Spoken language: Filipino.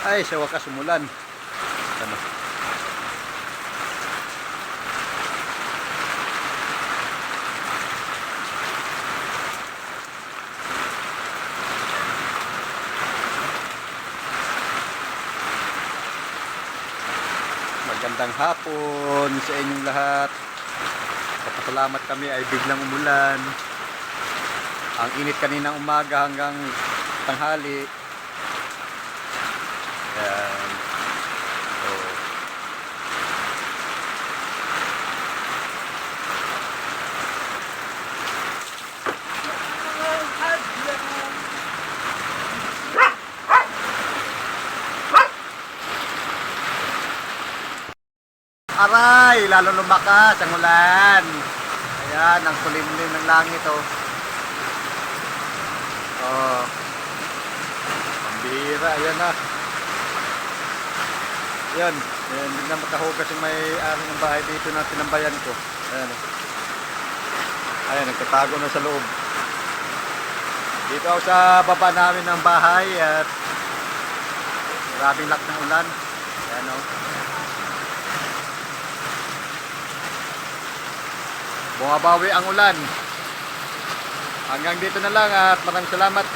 Ay, sa wakas umulan. Ano? Magandang hapon sa inyong lahat. Kapasalamat kami ay biglang umulan. Ang init kaninang umaga hanggang tanghali. Yan. So, Aray, lalo lumakas ang ulan. Ayan, ang kulimlim ng langit oh. Oh. Pambira, ayan na. Yan, yan, hindi na makahugas yung may-ari ng bahay dito na tinambayan ko. Ayan. Ayan, nagtatago na sa loob. Dito ako sa baba namin ng bahay at maraming lak ng ulan. Ayan oh. Bumabawi ang ulan. Hanggang dito na lang at maraming salamat.